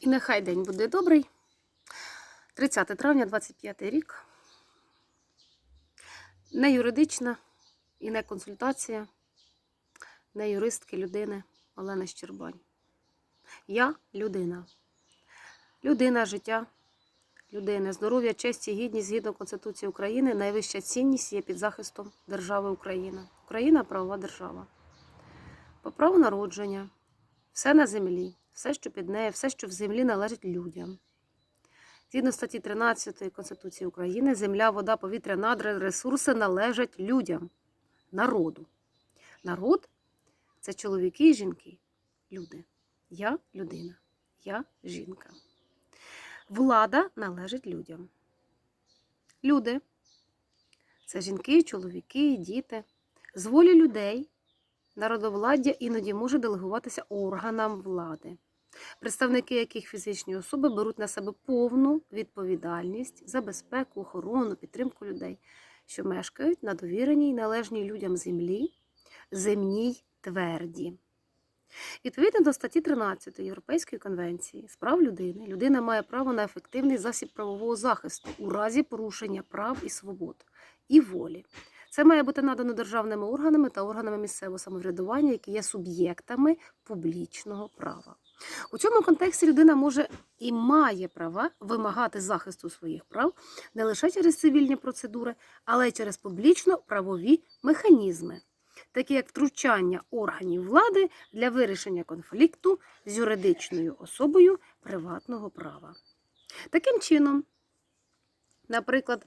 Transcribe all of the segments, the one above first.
І нехай день буде добрий. 30 травня, 25 рік. Не юридична і не консультація, не юристки людини Олена Щербань. Я людина. Людина життя людини, здоров'я, честь і гідність згідно Конституції України, найвища цінність є під захистом держави Україна. Україна правова держава. По праву народження, все на землі, все, що під нею, все, що в землі належить людям. Згідно статті 13 Конституції України, земля, вода, повітря, надра, ресурси належать людям, народу. Народ це чоловіки і жінки, люди. Я людина, я жінка. Влада належить людям. Люди це жінки, чоловіки, діти. З волі людей народовладдя іноді може делегуватися органам влади, представники яких фізичні особи беруть на себе повну відповідальність за безпеку, охорону, підтримку людей, що мешкають на довіреній належній людям землі, земній тверді. Відповідно до статті 13 Європейської конвенції з прав людини, людина має право на ефективний засіб правового захисту у разі порушення прав і свобод і волі. Це має бути надано державними органами та органами місцевого самоврядування, які є суб'єктами публічного права. У цьому контексті людина може і має права вимагати захисту своїх прав не лише через цивільні процедури, але й через публічно-правові механізми, такі як втручання органів влади для вирішення конфлікту з юридичною особою приватного права. Таким чином, наприклад,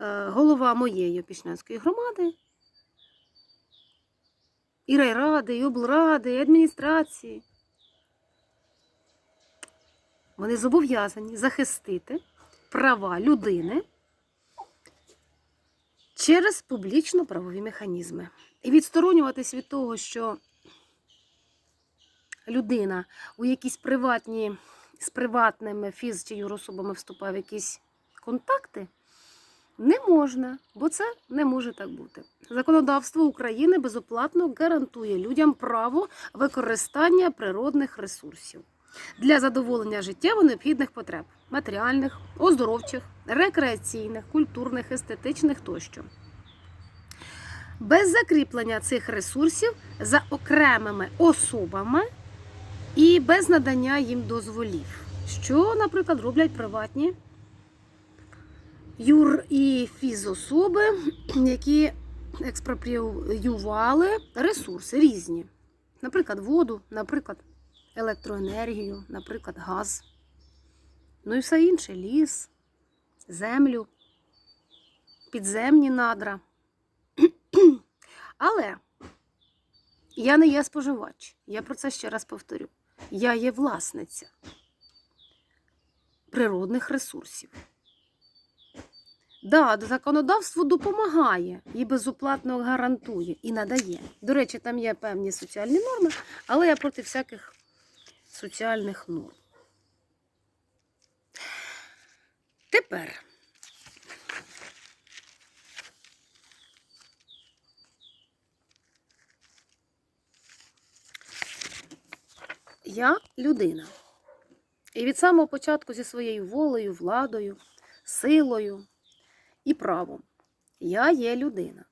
е, голова моєї опішнянської громади, і райради, і облради, і адміністрації, вони зобов'язані захистити права людини через публічно-правові механізми. І відсторонюватись від того, що людина у якісь приватні з приватними фіз чи юрособами вступає в якісь контакти, не можна, бо це не може так бути. Законодавство України безоплатно гарантує людям право використання природних ресурсів для задоволення життєво необхідних потреб матеріальних, оздоровчих, рекреаційних, культурних, естетичних тощо. Без закріплення цих ресурсів за окремими особами і без надання їм дозволів, що, наприклад, роблять приватні юр і фізособи, які експропріювали ресурси різні, наприклад, воду, наприклад, електроенергію, наприклад, газ, ну і все інше ліс, землю, підземні надра. Але я не є споживач. Я про це ще раз повторю. Я є власниця природних ресурсів. Да, законодавство допомагає і безоплатно гарантує і надає. До речі, там є певні соціальні норми, але я проти всяких соціальних норм. Тепер. Я людина. І від самого початку зі своєю волею, владою, силою і правом. Я є людина.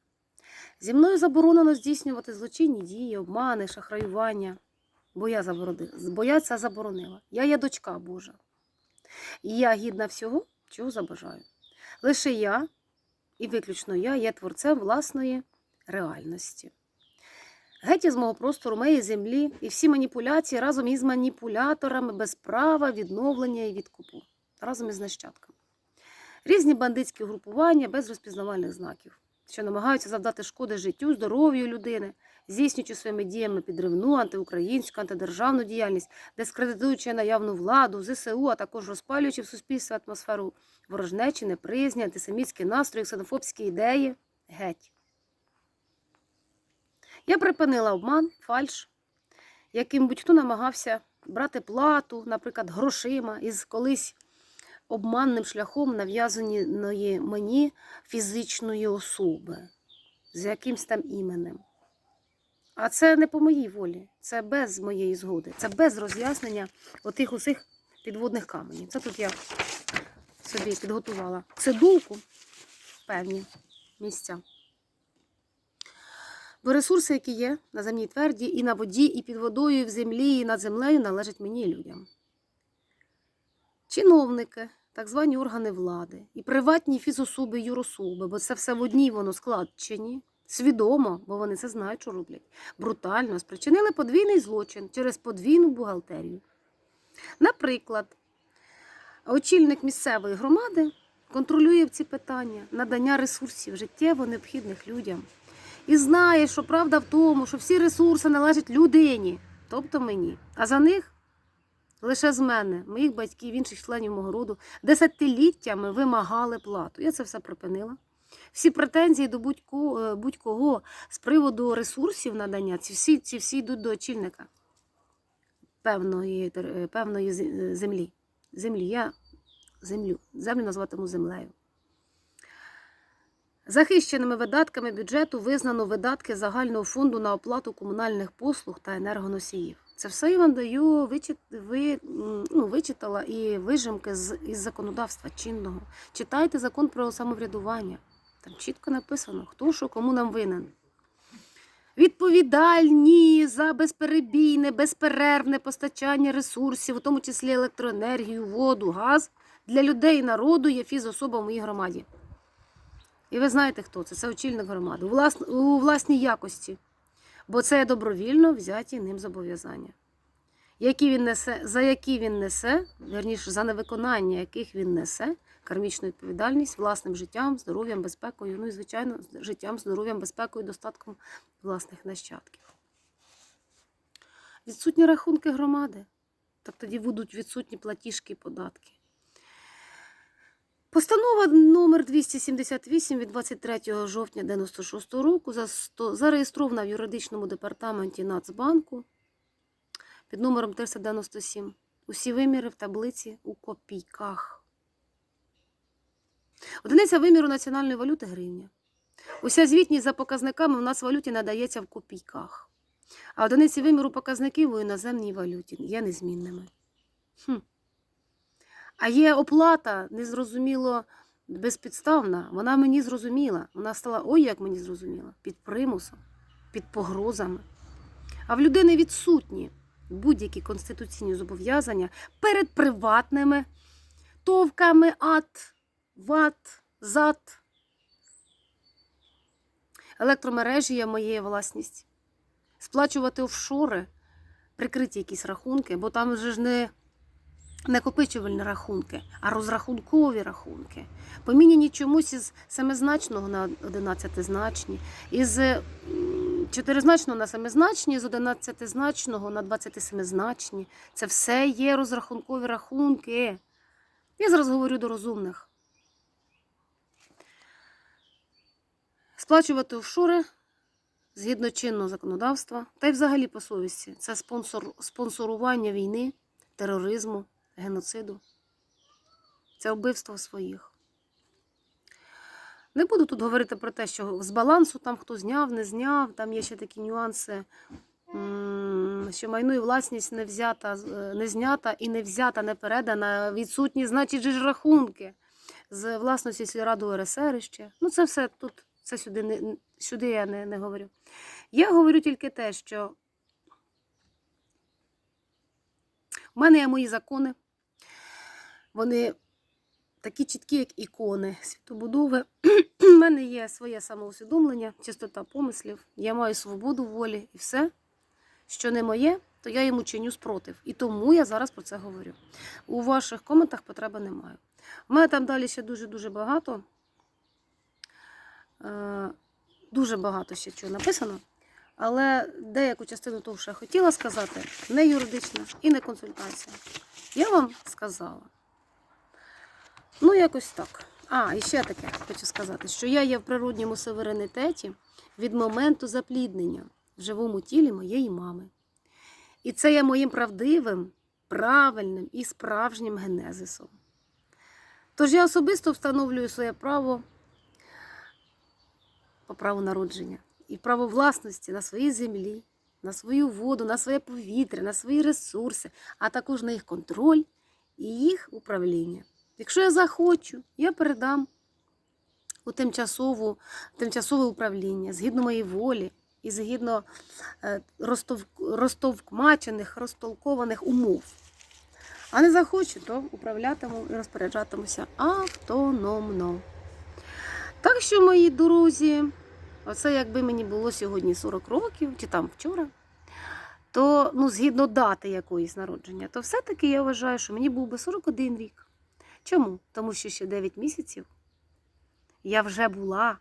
Зі мною заборонено здійснювати злочинні дії, обмани, шахраювання, бо я, заборони- бо це заборонила. Я є дочка Божа. І я гідна всього, чого забажаю. Лише я, і виключно я, є творцем власної реальності. Геть із мого простору моєї землі і всі маніпуляції разом із маніпуляторами без права відновлення і відкупу, разом із нащадками. Різні бандитські групування без розпізнавальних знаків, що намагаються завдати шкоди життю, здоров'ю людини, здійснюючи своїми діями підривну, антиукраїнську, антидержавну діяльність, дискредитуючи наявну владу, ЗСУ, а також розпалюючи в суспільстві атмосферу ворожнечі, неприязні, антисемітські настрої, ксенофобські ідеї. Геть. Я припинила обман, фальш, яким будь-хто намагався брати плату, наприклад, грошима із колись обманним шляхом нав'язаної мені фізичної особи з якимсь там іменем. А це не по моїй волі, це без моєї згоди, це без роз'яснення отих усіх підводних каменів. Це тут я собі підготувала цидулку певні місця. Бо ресурси, які є на земній тверді, і на воді, і під водою, і в землі, і над землею, належать мені і людям. Чиновники, так звані органи влади, і приватні фізособи, юрособи, бо це все в одній воно складчині, свідомо, бо вони це знають, що роблять, брутально спричинили подвійний злочин через подвійну бухгалтерію. Наприклад, очільник місцевої громади контролює ці питання надання ресурсів життєво необхідних людям. І знає, що правда в тому, що всі ресурси належать людині, тобто мені. А за них лише з мене, моїх батьків, інших членів мого роду, десятиліттями вимагали плату. Я це все припинила. Всі претензії до будь-кого, е, будь-кого з приводу ресурсів надання, ці всі, ці всі йдуть до очільника певної, е, певної е, землі. Землі. Я землю. Землю назватиму землею. Захищеними видатками бюджету визнано видатки загального фонду на оплату комунальних послуг та енергоносіїв. Це все я вам даю, вичит, ви, ну, вичитала і вижимки з, із законодавства чинного. Читайте закон про самоврядування. Там чітко написано, хто що кому нам винен. Відповідальні за безперебійне, безперервне постачання ресурсів, у тому числі електроенергію, воду, газ для людей і народу є фізособа в моїй громаді. І ви знаєте, хто це? Це очільник громади у, у власній якості. Бо це добровільно взяті ним зобов'язання. Які він несе, за які він несе, верніше, за невиконання яких він несе кармічну відповідальність власним життям, здоров'ям, безпекою, ну і, звичайно, життям, здоров'ям, безпекою, достатком власних нащадків. Відсутні рахунки громади. Так тоді будуть відсутні платіжки і податки. Постанова номер 278 від 23 жовтня 96 року зареєстрована в юридичному департаменті Нацбанку під номером 397. Усі виміри в таблиці у копійках. Одиниця виміру національної валюти гривня. Уся звітність за показниками в нас в валюті надається в копійках. А одиниці виміру показників у іноземній валюті є незмінними. Хм. А є оплата незрозуміло безпідставна. Вона мені зрозуміла. Вона стала ой, як мені зрозуміла, під примусом, під погрозами. А в людини відсутні будь-які конституційні зобов'язання перед приватними товками ат, ват, зат. Електромережі є моєю власність. Сплачувати офшори, прикриті якісь рахунки, бо там вже ж не накопичувальні рахунки, а розрахункові рахунки. Поміняні чомусь із семизначного на одинадцятизначні, із чотиризначного на семизначні, з одинадцятизначного на двадцятисемизначні. Це все є розрахункові рахунки. Я зараз говорю до розумних. Сплачувати офшори згідно чинного законодавства та й взагалі по совісті. Це спонсор, спонсорування війни, тероризму, геноциду. Це вбивство своїх. Не буду тут говорити про те, що з балансу там хто зняв, не зняв, там є ще такі нюанси, що майно і власність не взята, е, не знята і не взята, не передана, відсутні, значить, ж рахунки з власності сільради УРСР ще. Ну, це все тут, це сюди, не, сюди я не, не говорю. Я говорю тільки те, що в мене є мої закони. Вони такі чіткі, як ікони світобудови. У мене є своє самоусвідомлення, чистота помислів. Я маю свободу волі і все, що не моє, то я йому чиню спротив. І тому я зараз про це говорю. У ваших коментах потреби немає. У мене там далі ще дуже-дуже багато. Е, Дуже багато ще чого написано. Але деяку частину того, що я хотіла сказати, не юридична і не консультація. Я вам сказала. Ну, якось так. А, і ще таке хочу сказати, що я є в природньому суверенітеті від моменту запліднення в живому тілі моєї мами. І це є моїм правдивим, правильним і справжнім генезисом. Тож я особисто встановлюю своє право по праву народження і право власності на своїй землі, на свою воду, на своє повітря, на свої ресурси, а також на їх контроль і їх управління. Якщо я захочу, я передам у тимчасову, тимчасове управління згідно моєї волі і згідно е, розтов, розтовкмачених, розтолкованих умов. А не захочу, то управлятиму і розпоряджатимуся автономно. Так що, мої друзі, оце якби мені було сьогодні 40 років, чи там вчора, то ну, згідно дати якоїсь народження, то все-таки я вважаю, що мені був би 41 рік. Чому? Тому що ще 9 місяців я вже була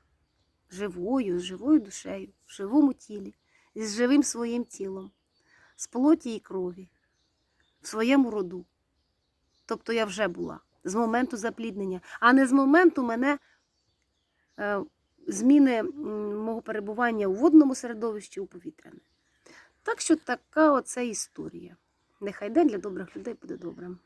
живою, з живою душею, в живому тілі, з живим своїм тілом, з плоті і крові, в своєму роду. Тобто я вже була з моменту запліднення, а не з моменту мене зміни м, мого перебування у водному середовищі у повітряне. Так що така оце історія. Нехай день для добрих людей буде добрим.